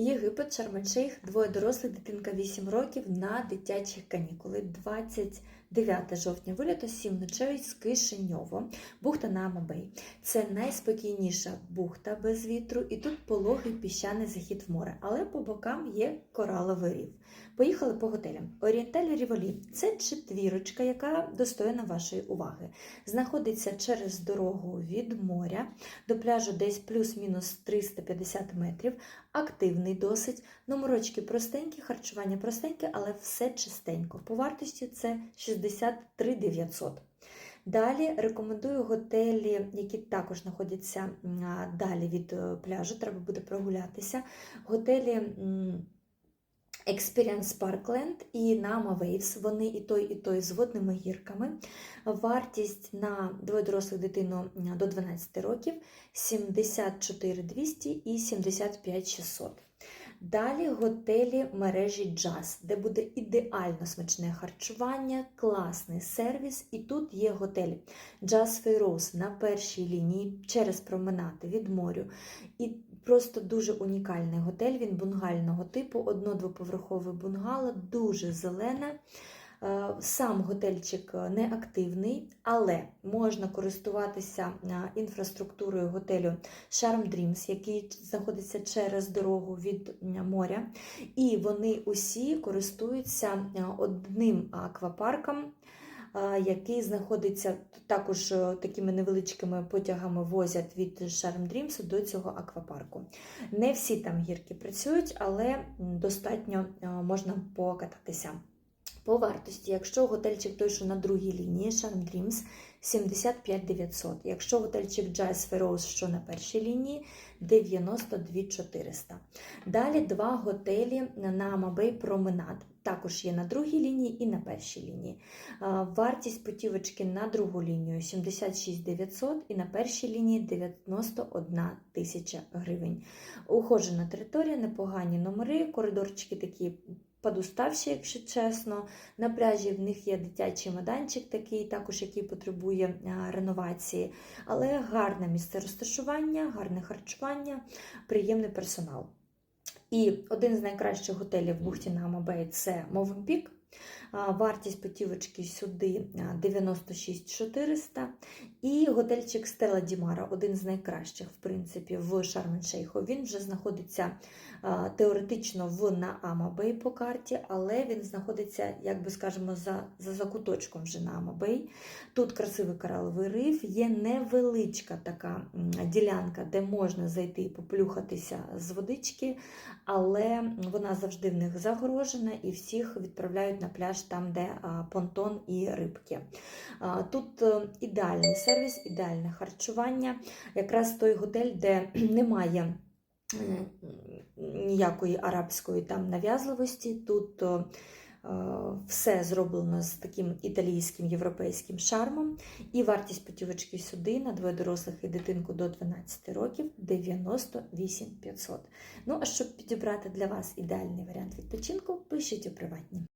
Єгипет, Шарм-Ель-Шейх, двоє дорослих, дитинка 8 років на дитячих канікули. 29 жовтня виліту, 7 ночей з Кишиньово, бухта на Амабей. Це найспокійніша бухта без вітру, і тут пологий піщаний захід в море, але по бокам є кораловий рів. Поїхали по готелям. Орієнталь Ріволі це четвірочка, яка достойна вашої уваги. Знаходиться через дорогу від моря до пляжу десь плюс-мінус 350 метрів. Активний досить. Номерочки простенькі, харчування простеньке, але все чистенько. По вартості це 63 900. Далі рекомендую готелі, які також знаходяться далі від е, пляжу, треба буде прогулятися. Готелі. Experience Parkland і Nama Waves. Вони і той, і той з водними гірками. Вартість на двоє дорослих дитину до 12 років 74 200 і 75 600. Далі готелі мережі Jazz, де буде ідеально смачне харчування, класний сервіс. І тут є готель Jazz Фейрос на першій лінії через променади від морю. І просто дуже унікальний готель. Він бунгального типу, одно-двоповерхове бунгало, дуже зелене. Е, Сам готельчик не активний, але можна користуватися е, інфраструктурою готелю Charm Dreams, який знаходиться через дорогу від моря. І вони усі користуються е, одним аквапарком, е, який знаходиться також е, такими невеличкими потягами возять від Charm Dreams до цього аквапарку. Не всі там гірки працюють, але достатньо е, можна покататися. По вартості, якщо готельчик той, що на другій лінії, Charm Dreams, 75 900. Якщо готельчик Jazz Feroz, що на першій лінії, 92 400. Далі два готелі на Мабей Променад. Також є на другій лінії і на першій лінії. Вартість путівочки на другу лінію 76 900 і на першій лінії 91 тисяча гривень. Ухожена територія, непогані номери, коридорчики такі подуставші, якщо чесно. На пляжі в них є дитячий майданчик, такий, також який потребує реновації, але гарне місце розташування, гарне харчування, приємний персонал. І один з найкращих готелів в бухті на Амабей це Мовенпік. Вартість путівочки сюди а, 96 400. І готельчик Стела Дімара, один з найкращих, в принципі, в Шарм-Шейху. Він вже знаходиться теоретично в на Амабей по карті, але він знаходиться, як би скажемо, за, за закуточком вже на Амабей. Тут красивий кораловий риф, є невеличка така ділянка, де можна зайти і поплюхатися з водички, але вона завжди в них загорожена і всіх відправляють на пляж там, де понтон і рибки. Тут е, ідеальний сервіс, ідеальне харчування. Якраз той готель, де немає е, ніякої арабської там нав'язливості. Тут е, все зроблено з таким італійським європейським шармом. І вартість путівочки сюди на двоє дорослих і дитинку до 12 років 98 500. Ну а щоб підібрати для вас ідеальний варіант відпочинку, пишіть у приватні.